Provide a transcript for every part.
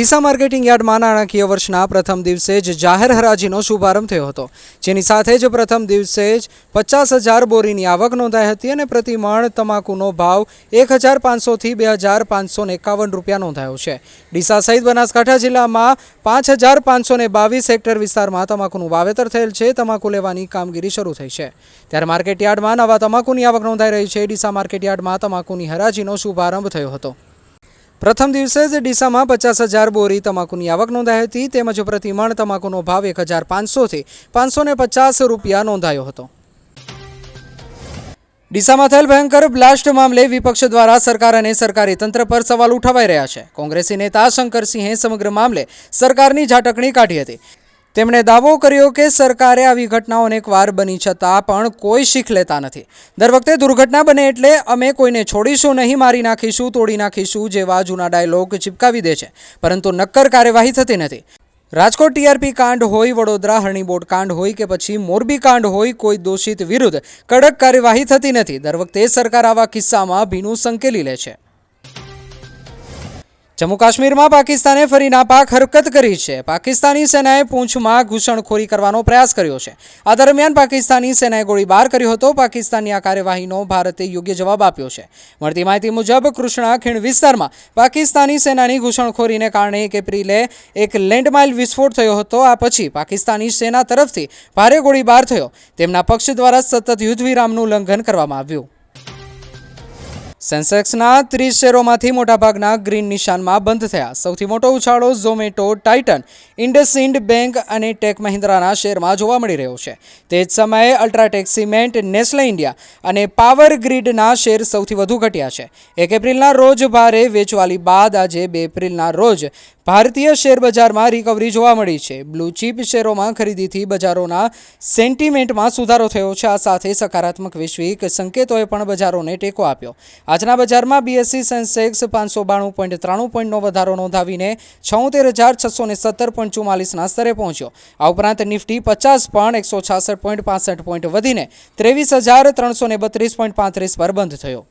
Deesa marketing યાર્ડમાં નાણાકીય વર્ષના પ્રથમ દિવસે જ જાહેર હરાજીનો શુભારંભ થયો હતો. જેની સાથે જ પ્રથમ દિવસે જ પચાસ હજાર બોરીની આવક નોંધાઈ હતી અને પ્રતિમાણ તમાકુનો ભાવ એક હજાર પાંચસોથી બે હજાર પાંચસો એકાવન રૂપિયા નોંધાયો છે. ડીસા સહિત બનાસકાંઠા જિલ્લામાં પાંચ હજાર પાંચસો ને બાવીસ હેક્ટર વિસ્તારમાં તમાકુનું વાવેતર થયેલ છે. તમાકુ લેવાની કામગીરી શરૂ થઈ છે. ત્યારે માર્કેટ યાર્ડમાં નવા તમાકુની આવક નોંધાઈ રહી છે. ડીસા માર્કેટ યાર્ડમાં તમાકુની હરાજીનો શુભારંભ થયો હતો. પ્રથમ દિવસે જ ડીસામાં પચાસ હજાર બોરી તમાકુની આવક નોંધાઈ હતી, તેમજ પ્રતિમાણ તમાકુનો ભાવ એક હજાર પાંચસોથી પાંચસો ને પચાસ રૂપિયા નોંધાયો હતો. ડીસામાં થયેલ ભયંકર બ્લાસ્ટ મામલે વિપક્ષ દ્વારા સરકાર અને સરકારી તંત્ર પર સવાલ ઉઠાવાઈ રહ્યા છે. કોંગ્રેસી નેતા શંકરસિંહે સમગ્ર મામલે સરકારની ઝાટકણી કાઢી હતી. તેમણે દાવો કર્યો કે સરકારે આવી ઘટનાઓ અનેકવાર બની છતાં પણ કોઈ શીખ લેતા નથી. દર વખતે દુર્ઘટના બને એટલે અમે કોઈને છોડીશું નહીં, મારી નાખીશું, તોડી નાખીશું જેવા જૂના ડાયલોગ ચિપકાવી દે છે, પરંતુ નક્કર કાર્યવાહી થતી નથી. રાજકોટ ટીઆરપી કાંડ હોય, વડોદરા હરણીબોટ કાંડ હોય કે પછી મોરબી કાંડ હોય, કોઈ દોષિત વિરુદ્ધ કડક કાર્યવાહી થતી નથી. દર વખતે સરકાર આવા કિસ્સામાં ભીનું સંકેલી લે છે. જમ્મુ કાશ્મીરમાં પાકિસ્તાને ફરી નાપાક હરકત કરી છે. પાકિસ્તાની સેનાએ પૂંછમાં ઘૂસણખોરી કરવાનો પ્રયાસ કર્યો છે. આ દરમિયાન પાકિસ્તાની સેનાએ ગોળીબાર કર્યો હતો. પાકિસ્તાનની આ કાર્યવાહીનો ભારતે યોગ્ય જવાબ આપ્યો છે. મળતી માહિતી મુજબ કૃષ્ણા ખીણ વિસ્તારમાં પાકિસ્તાની સેનાની ઘૂસણખોરીને કારણે એક એપ્રિલે એક લેન્ડમાઇલ વિસ્ફોટ થયો હતો. આ પછી પાકિસ્તાની સેના તરફથી ભારે ગોળીબાર થયો. તેમના પક્ષ દ્વારા સતત યુદ્ધ વિરામનું ઉલ્લંઘન કરવામાં આવ્યું. સેન્સેક્સના ત્રીસ શેરોમાંથી મોટાભાગના ગ્રીન નિશાનમાં બંધ થયા. સૌથી મોટો ઉછાળો ઝોમેટો, ટાઇટન ઇન્ડસઇન્ડ બેંક અને ટેક મહિન્દ્રાના શેરમાં જોવા મળી રહ્યો છે. તે જ સમયે અલ્ટ્રાટેક સિમેન્ટ, નેસ્લે ઇન્ડિયા અને પાવર ગ્રીડના શેર સૌથી વધુ ઘટ્યા છે. એક એપ્રિલના રોજ ભારે વેચવાલી બાદ આજે બે એપ્રિલના રોજ ભારતીય શેર બજારમાં રિકવરી જોવા મળી છે. બ્લુ ચીપ શેરોમાં ખરીદીથી બજારોના સેન્ટિમેન્ટમાં સુધારો થયો છે. આ સાથે સકારાત્મક વૈશ્વિક સંકેતોએ પણ બજારોને ટેકો આપ્યો. આજના બજારમાં બીએસસી સેન્સેક્સ પાંચસો બાણું પોઈન્ટ ત્રાણું પોઈન્ટનો વધારો નોંધાવીને છોતેર હજાર છસો ને સત્તર પોઈન્ટ ચુમ્માલીસના સ્તરે પહોંચ્યો. આ ઉપરાંત નિફ્ટી પચાસ પણ એકસો છાસઠ પોઈન્ટ પાસઠ પોઈન્ટ વધીને ત્રેવીસ હજાર ત્રણસો ને બત્રીસ પોઈન્ટ પાંત્રીસ પર બંધ થયો.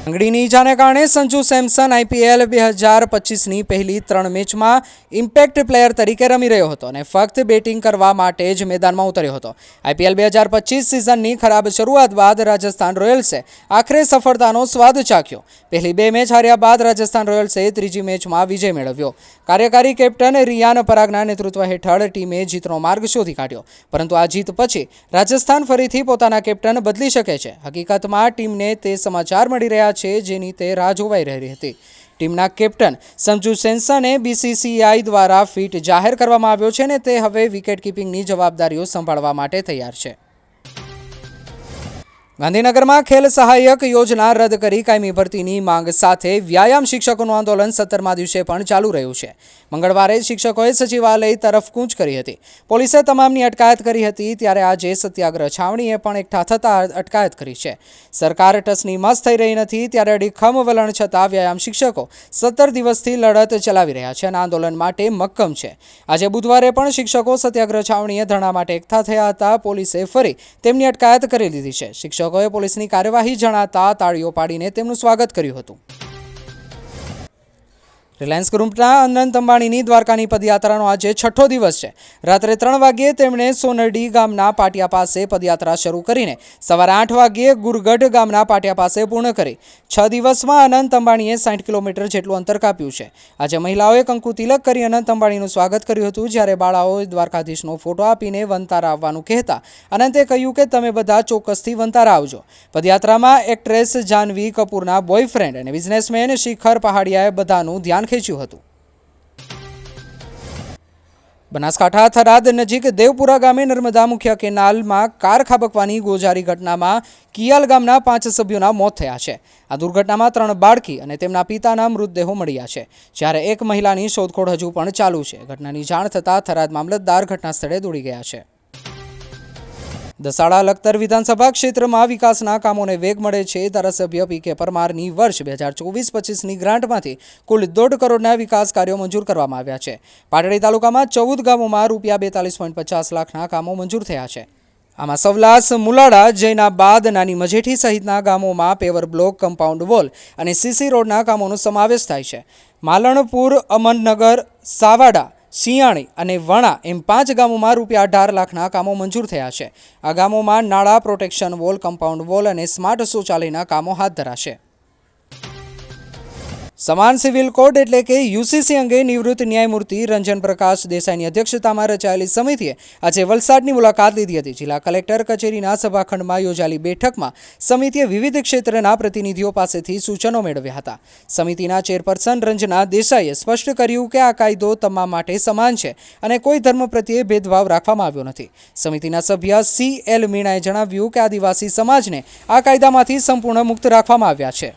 આંગળીની ઈજાને કારણે સંજુ સેમસન આઈપીએલ બે હજાર પચીસની પહેલી ત્રણ મેચમાં ઇમ્પેક્ટ પ્લેયર તરીકે રમી રહ્યો હતો અને ફક્ત બેટિંગ કરવા માટે જ મેદાનમાં ઉતર્યો હતો. આઈપીએલ બે હજાર પચીસ સિઝનની ખરાબ શરૂઆત બાદ રાજસ્થાન રોયલ્સે આખરે સફળતાનો સ્વાદ ચાખ્યો. પહેલી બે મેચ હાર્યા બાદ રાજસ્થાન રોયલ્સે ત્રીજી મેચમાં વિજય મેળવ્યો. કાર્યકારી કેપ્ટન રિયાન પરાગના નેતૃત્વ હેઠળ ટીમે જીતનો માર્ગ શોધી કાઢ્યો. પરંતુ આ જીત પછી રાજસ્થાન ફરીથી પોતાના કેપ્ટન બદલી શકે છે. હકીકતમાં ટીમને તે સમાચાર મળી રહ્યા છે, જેની તે રાહ જોવાઈ રહી હતી. ટીમના કેપ્ટન સંજુ સેમસને બીસીસીઆઈ દ્વારા ફિટ જાહેર કરવામાં આવ્યો છે અને તે હવે વિકેટ કીપિંગની જવાબદારીઓ સંભાળવા માટે તૈયાર છે. ગાંધીનગરમાં ખેલ સહાયક યોજના રદ કરી કાયમી ભરતીની માંગ સાથે વ્યાયામ શિક્ષકોનું આંદોલન સત્તરમા દિવસે પણ ચાલુ રહ્યું છે. મંગળવારે શિક્ષકોએ સચિવાલય તરફ કૂચ કરી હતી. પોલીસે તમામની અટકાયત કરી હતી, ત્યારે આજે સત્યાગ્રહ છાવણીએ પણ એકઠા થતાં અટકાયત કરી છે. સરકાર ટસની મસ્ત થઈ રહી નથી, ત્યારે અડીખમ વલણ છતાં વ્યાયામ શિક્ષકો સત્તર દિવસથી લડત ચલાવી રહ્યા છે અને આંદોલન માટે મક્કમ છે. આજે બુધવારે પણ શિક્ષકો સત્યાગ્રહ છાવણીએ ધરણા માટે એકઠા થયા હતા, પોલીસે ફરી તેમની અટકાયત કરી લીધી છે. શિક્ષકોએ પોલીસની કાર્યવાહી જણાતા તાળીઓ પાડીને તેમનું સ્વાગત કર્યું હતું. રિલાયન્સ ગ્રુપના અનંત અંબાણીની દ્વારકાની પદયાત્રાનો આજે છઠ્ઠો દિવસ છે. રાત્રે ત્રણ વાગ્યે તેમણે સોનરડી ગામના પાટિયા પાસે પદયાત્રા શરૂ કરીને સવારે આઠ વાગ્યે ગુરગઢ ગામના પાટિયા પાસે પૂર્ણ કરી. છ દિવસમાં અનંત અંબાણીએ સાઠ કિલોમીટર જેટલું અંતર કાપ્યું છે. આજે મહિલાઓએ કંકુ તિલક કરી અનંત અંબાણીનું સ્વાગત કર્યું હતું, જ્યારે બાળાઓએ દ્વારકાધીશનો ફોટો આપીને વંતારા આવવાનું કહેતા અનંતે કહ્યું કે તમે બધા ચોક્કસથી વંતારા આવજો. પદયાત્રામાં એક્ટ્રેસ જાહ્નવી કપૂરના બોયફ્રેન્ડ અને બિઝનેસમેન શિખર પહાડિયાએ બધાનું ધ્યાન ખેંચ્યું હતું. બનાસકાંઠા થરાદ નજીક દેવપુરા ગામે નર્મદા મુખ્ય કેનાલમાં કાર ખાબકવાની ગોજારી ઘટનામાં કિયાલ ગામના પાંચ સભ્યોના મોત થયા છે. આ દુર્ઘટનામાં ત્રણ બાળકી અને તેમના પિતાના મૃતદેહો મળ્યા છે. જ્યારે એક મહિલાની શોધખોળ હજુ પણ ચાલુ છે. ઘટનાની જાણ થતાં થરાદ મામલતદાર ઘટના સ્થળે દોડી ગયા છે. દસાડા લખતર વિધાનસભા ક્ષેત્રમાં વિકાસના કામોને વેગ મળે છે. ધારાસભ્ય પી કે પરમારની વર્ષ બે હજાર ચોવીસ પચીસની ગ્રાન્ટમાંથી કુલ દોઢ કરોડના વિકાસ કાર્યો મંજૂર કરવામાં આવ્યા છે. પાટડી તાલુકામાં ચૌદ ગામોમાં રૂપિયા બેતાલીસ પોઈન્ટ પચાસ લાખના કામો મંજૂર થયા છે. આમાં સવલાસ, મુલાડા, જૈનાબાદ, નાની મજેઠી સહિતના ગામોમાં પેવર બ્લોક, કમ્પાઉન્ડ વોલ અને સીસી રોડના કામોનો સમાવેશ થાય છે. માલણપુર, અમનનગર, સાવાડા સિયાણી અને વણા એમ પાંચ ગામોમાં રૂપિયા અઢાર લાખના કામો મંજૂર થયા છે. આ ગામોમાં નાળા, પ્રોટેક્શન વોલ, કમ્પાઉન્ડ વોલ અને સ્માર્ટ શૌચાલયના કામો હાથ ધરાશે. સમાન સિવિલ કોડ એટલે કે યુસીસી અંગે નિવૃત્ત ન્યાયમૂર્તિ રંજન પ્રકાશ દેસાઈની અધ્યક્ષતામાં રચાયેલી સમિતિએ આજે વલસાડની મુલાકાત લીધી હતી. જિલ્લા કલેક્ટર કચેરીના સભાખંડમાં યોજાયેલી બેઠકમાં સમિતિએ વિવિધ ક્ષેત્રના પ્રતિનિધિઓ પાસેથી સૂચનો મેળવ્યા હતા. સમિતિના ચેરપર્સન રંજના દેસાઈએ સ્પષ્ટ કર્યું કે આ કાયદો તમામ માટે સમાન છે અને કોઈ ધર્મ પ્રત્યે ભેદભાવ રાખવામાં આવ્યો નથી. સમિતિના સભ્ય સી એલ મીણાએ જણાવ્યું કે આદિવાસી સમાજને આ કાયદામાંથી સંપૂર્ણ મુક્ત રાખવામાં આવ્યા છે.